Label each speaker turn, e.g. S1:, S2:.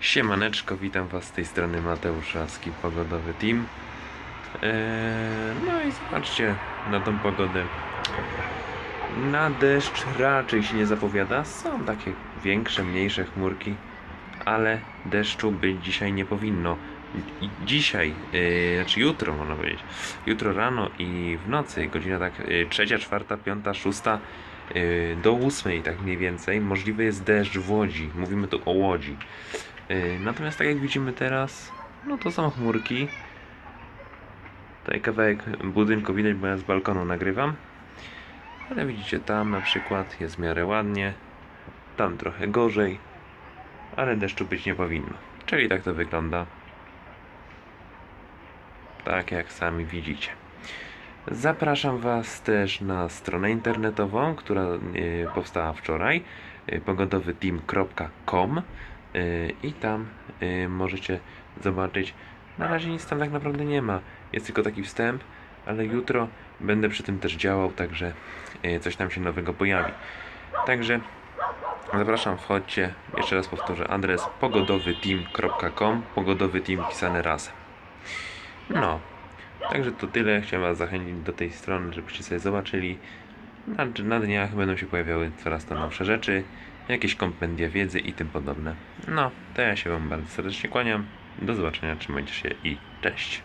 S1: Siemaneczko, witam Was z tej strony Mateusz Raski, Pogodowy Team. Eee, no i zobaczcie na tą pogodę. Na deszcz raczej się nie zapowiada. Są takie większe, mniejsze chmurki, ale deszczu być dzisiaj nie powinno. Dzisiaj, yy, znaczy jutro można powiedzieć, jutro rano i w nocy, godzina tak yy, trzecia, czwarta, piąta, szósta yy, do ósmej tak mniej więcej, możliwy jest deszcz w Łodzi. Mówimy tu o Łodzi. Natomiast tak jak widzimy teraz, no to są chmurki. Tutaj kawałek budynku widać, bo ja z balkonu nagrywam. Ale widzicie, tam na przykład jest w miarę ładnie, tam trochę gorzej, ale deszczu być nie powinno. Czyli tak to wygląda. Tak jak sami widzicie. Zapraszam Was też na stronę internetową, która e, powstała wczoraj, e, pogodowyteam.com i tam e, możecie zobaczyć. Na razie nic tam tak naprawdę nie ma, jest tylko taki wstęp, ale jutro będę przy tym też działał, także e, coś tam się nowego pojawi. Także zapraszam, wchodźcie. Jeszcze raz powtórzę adres pogodowyteam.com, pogodowy team pisane razem. No, także to tyle. Chciałem Was zachęcić do tej strony, żebyście sobie zobaczyli. Na, na dniach będą się pojawiały coraz to nowsze rzeczy, jakieś kompendia wiedzy i tym podobne. No, to ja się Wam bardzo serdecznie kłaniam. Do zobaczenia, trzymajcie się i cześć.